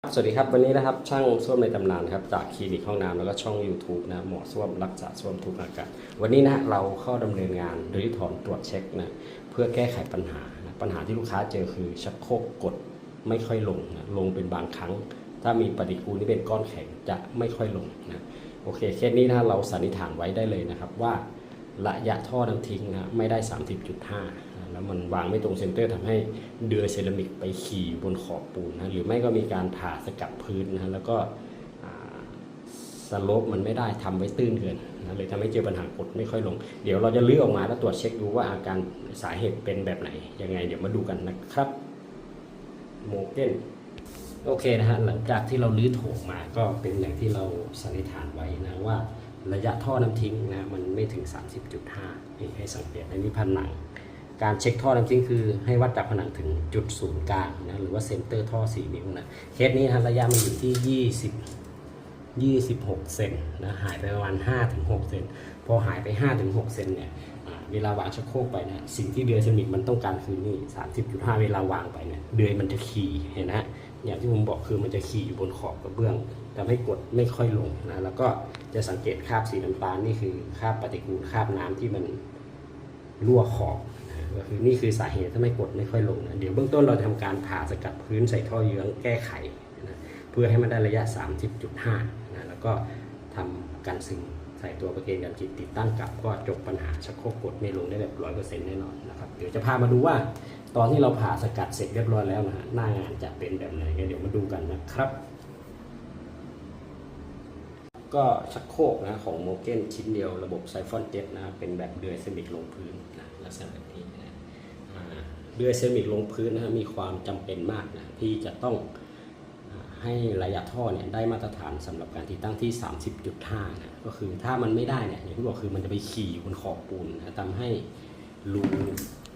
สวัสดีครับวันนี้นะครับช่างส้วมในตำนานครับจากคลินิกห้องน้ำแล้วก็ช่อง YouTube นะหมอส้วมรักษาส้วมทุกอาการวันนี้นะเราเข้าดำเนินงานโดยที่ถอนตรวจเช็คนะเพื่อแก้ไขปัญหานะปัญหาที่ลูกค้าเจอคือชักโครกกดไม่ค่อยลงนะลงเป็นบางครั้ง ถ้ามีปฏิกูลที่เป็นก้อนแข็งจะไม่ค่อยลงนะโอเคเคสนี้นะเราสันนิษฐานไว้ได้เลยนะครับว่าระยะท่อน้ำทิ้งนะไม่ได้ 30.5นะ แล้วมันวางไม่ตรงเซนเตอร์ทำให้เดือยเซรามิกไปขี่บนขอบปูนนะหรือไม่ก็มีการผ่าสกัดพื้นนะแล้วก็สโลปมันไม่ได้ทำไว้ตื้นเกินนะเลยทำให้เจอปัญหากดไม่ค่อยลง เดี๋ยวเราจะลื้อออกมาแล้วตรวจเช็คดูว่าอาการสาเหตุเป็นแบบไหนยังไง เดี๋ยวมาดูกันนะครับโมเกนโอเคนะฮะหลังจากที่เราลื้อโถงมาก็เป็นอย่างที่เราสันนิษฐานไว้นะว่าระยะท่อน้ำทิ้งนะมันไม่ถึง 30.5นี่ให้สังเกตในนี้ผนัง การเช็คท่อน้ำทิ้งคือให้วัดจากผนังถึงจุดศูนย์กลางนะหรือว่าเซนเตอร์ท่อ 4 นิ้วนะเคสนี้นะระยะมันอยู่ที่ 20 26 เซนนะหายไปประมาณ 5-6 เซนพอหายไป 5-6 เซนเนี่ยเวลาวางชักโครกไปนะสิ่งที่เดือยเซมิกมันต้องการคือนี่30.5 เวลาวางไปเนี่ยเดือยมันจะขี่เห็นนะอย่างที่ผมบอกคือมันจะขี่อยู่บนขอบกระเบื้องทำให้กดไม่ค่อยลงนะแล้วก็จะสังเกตคราบสีน้ำตาลนี่คือคราบปฏิกูลคราบน้ำที่มันรั่วขอบ ก็คือนี่คือสาเหตุที่ไม่กดไม่ค่อยลงนะเดี๋ยวเบื้องต้นเราจะทำการผ่าสกัดพื้นใส่ท่อเยื้องแก้ไขนะเพื่อให้มันได้ระยะ 30.5นะแล้วก็ทำการซึมใส่ตัวประเกนกันจิตติดตั้งกลับก็จบปัญหาชักโครกกดไม่ลงได้แบบร้อยเปอร์เซ็นต์แน่นอนนะครับเดี๋ยวจะพามาดูว่า ตอนที่เราผ่าสกัดเสร็จเรียบร้อยแล้วนะฮะหน้างานจะเป็นแบบไหนงั้นเดี๋ยวมาดูกันนะครับ ก็ชักโครกนะของโมเกนชิ้นเดียวระบบไซฟอนเจ็ตนะครับเป็นแบบเดือยเซมิกลงพื้นนะลักษณะแบบนี้นะเดือยเซมิกลงพื้นนะมีความจำเป็นมากนะที่จะต้องให้ระยะท่อเนี่ยได้มาตรฐานสำหรับการติดตั้งที่ 30.5นะก็คือถ้ามันไม่ได้เนี่ยอย่างที่บอกคือมันจะไปขี่อยู่บนขอบปูนนะทำให้รู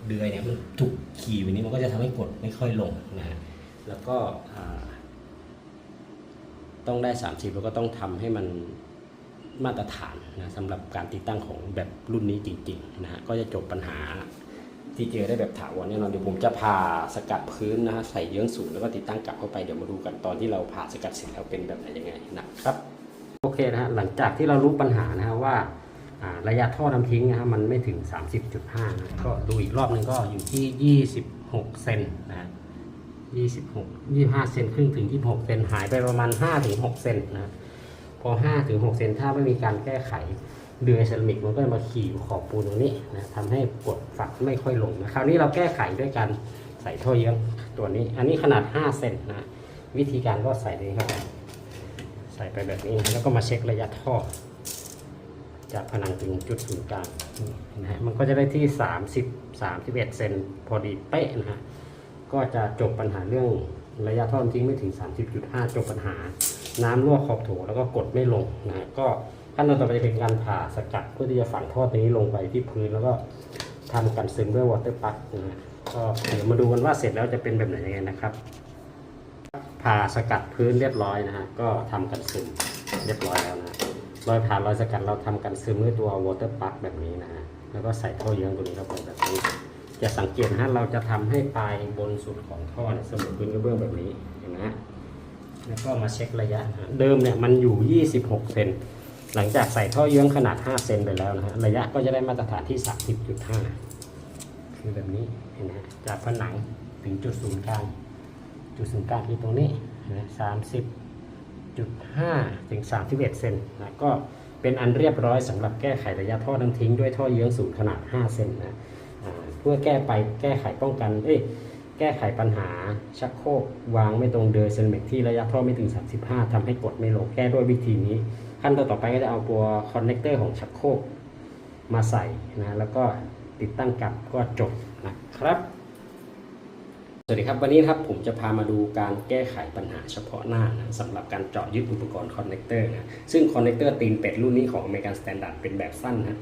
เดือยเนี่ยมันถูกขี่อยู่นี้มันก็จะทำให้กดไม่ค่อยลงนะแล้วก็ ต้องได้ 30 แล้วก็ต้องทำให้มันมาตรฐานนะสำหรับการติดตั้งของแบบรุ่นนี้จริงๆนะฮะก็จะจบปัญหาที่เจอได้แบบถาวรแน่นอนเดี๋ยวผมจะผ่าสกัดพื้นนะฮะใส่เยื้องสูงแล้วก็ติดตั้งกลับเข้าไปเดี๋ยวมาดูกันตอนที่เราผ่าสกัดเสร็จแล้วเป็นแบบไหนยังไงนะครับโอเคนะฮะหลังจากที่เรารู้ปัญหานะฮะว่าระยะท่อน้ำทิ้งนะฮะมันไม่ถึง 30.5นะก็ดูอีกรอบหนึงก็อยู่ที่ 26 เซนนะ ยี่สิบหกยี่ห้าเซนครึ่งถึงยี่หกเซนหายไปประมาณห้าถึงหกเซนนะพอห้าถึงหกเซนถ้าไม่มีการแก้ไขเดือยเซรามิกมันก็จะมาขี่ขอบปูนตรงนี้นะทำให้กดฝักไม่ค่อยลงนะคราวนี้เราแก้ไขด้วยการใส่ท่อเยื้องตัวนี้ อันนี้ขนาดห้าเซนนะวิธีการก็ใส่เลยครับใส่ไปแบบนี้นะแล้วก็มาเช็คระยะท่อ จากผนังถึงจุดศูนย์กลางนี่นะฮะมันก็จะได้ที่30 31เซนพอดีเป๊ะนะฮะ ก็จะจบปัญหาเรื่องระยะท่อทิ้งไม่ถึง 30.5 จบปัญหา น้ำรั่วขอบโถแล้วก็กดไม่ลงนะฮะก็ขั้นตอนต่อไปจะเป็นการผ่าสกัดเพื่อที่จะฝังท่อตัวนี้ลงไปที่พื้นแล้วก็ทำกันซึมด้วยวอเตอร์ปักนะก็เดี๋ยวมาดูกันว่าเสร็จแล้วจะเป็นแบบไหนยังไงนะครับผ่าสกัดพื้นเรียบร้อยนะฮะก็ทำกันซึมเรียบร้อยแล้วนะรอยผ่ารอยสกัดเราทำกันซึมด้วยตัววอเตอร์ปักแบบนี้นะฮะแล้วก็ใส่ท่อเยื้องตัวนี้เข้าไปแบบนี้ จะสังเกตนะฮะเราจะทำให้ปลายบนสุดของท่อเนี่ยเสมอพื้นกระเบื้องแบบนี้เห็นไหมฮะแล้วก็มาเช็คระยะะเดิมเนี่ยมันอยู่ 26 เซนหลังจากใส่ท่อเยื้องขนาด 5 เซนไปแล้วนะฮะระยะก็จะได้มาตรฐานที่ 30.5 คือแบบนี้เห็นไหมจากผนังถึงจุดศูนย์กลางจุดศูนย์กลางคือตรงนี้นะสามสิบจุดห้าถึงสามสิบเอ็ดเซนนะก็เป็นอันเรียบร้อยสำหรับแก้ไขระยะท่อน้ำทิ้งด้วยท่อเยื้องสูงขนาด5เซนนะ เพื่อแก้ไปแก้ไขป้องกันเอ้ยแก้ไขปัญหาชักโครกวางไม่ตรงเดอเซนเมกที่ระยะท่อไม่ถึง 35ทำให้กดไม่ลงแก้ด้วยวิธีนี้ ขั้นตอนต่อไปก็จะเอาตัวคอนเนคเตอร์ของชักโครกมาใส่นะแล้วก็ติดตั้งกลับก็จบนะครับ วัสดีครับวันนี้ครับผมจะพามาดูการแก้ไขปัญหาเฉพาะหน้านะสำหรับการเจาะยึดอุปกรณ์คอนเนคเตอร์นะซึ่งคอนเนคเตอร์ตีนเป็ดรุ่นนี้ของ American Standard เป็นแบบสั้นนะ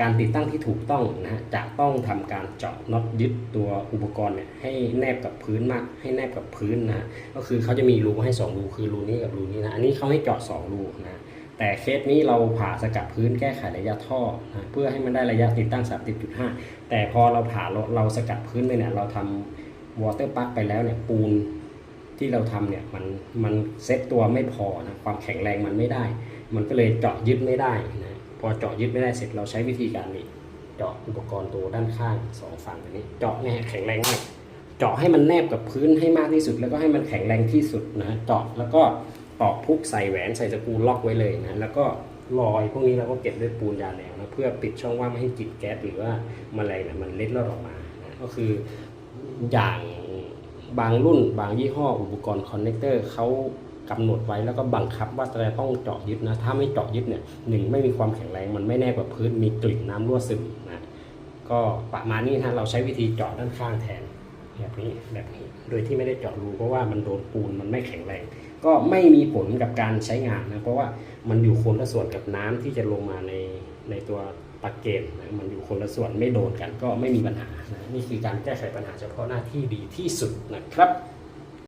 การติดตั้งที่ถูกต้องนะจะต้องทำการเจาะน็อตยึดตัวอุปกรณ์เนี่ยให้แนบกับพื้นมากให้แนบกับพื้นนะก็คือเขาจะมีรูให้สองรูคือรูนี้กับรูนี้นะอันนี้เขาให้เจาะสองรูนะแต่เคสนี้เราผ่าสกัดพื้นแก้ไขระยะท่อนะเพื่อให้มันได้ระยะติดตั้ง 30.5 แต่พอเราผ่าเราสกัดพื้นไปเนี่ยเราทำ วอเตอร์ปักไปแล้วเนี่ยปูนที่เราทำเนี่ยมันมันเซ็ตตัวไม่พอนะความแข็งแรงมันไม่ได้ มันก็เลยเจาะยึดไม่ได้นะพอเจาะยึดไม่ได้เสร็จเราใช้วิธีการนี้เจาะอุปกรณ์ตัวด้านข้างสองฝั่งนนี้ เจาะเนี่ยแข็งแรงมากเจาะให้มันแนบกับพื้นให้มากที่สุด แล้วก็ให้มันแข็งแรงที่สุดนะเจาะแล้วก็ตอกพุกใส่แหวนใส่สกูล็อกไว้เลยนะแล้วก็รอยพวกนี้เราก็เก็บด้วยปูนยาแนวนะเพื่อปิดช่องว่างไม่ให้กลิ่นแก๊สหรือว่าแมลงเนี่ยมันเล็ดลอดออกมานะก็คือ อย่างบางรุ่นบางยี่ห้ออุปกรณ์คอนเนคเตอร์เขากำหนดไว้แล้วก็บังคับว่าจะต้องเจาะยึดนะ ถ้าไม่เจาะยึดเนี่ยหนึ่งไม่มีความแข็งแรงมันไม่แนบกับพื้นมีกลิ่นน้ำรั่วซึมนะก็ประมาณนี้นะเราใช้วิธีเจาะด้านข้างแทนแบบนี้แบบนี้โดยที่ไม่ได้เจาะรูเพราะว่ามันโดนปูนมันไม่แข็งแรง ก็ไม่มีผลกับการใช้งานนะเพราะว่ามันอยู่คนละส่วนกับน้ำที่จะลงมาในในตัว ตะเกณฑ์นะมันอยู่คนละส่วนไม่โดนกันก็ไม่มีปัญหานะนี่คือการแก้ไขปัญหาเฉพาะหน้าที่ดีที่สุดนะครับ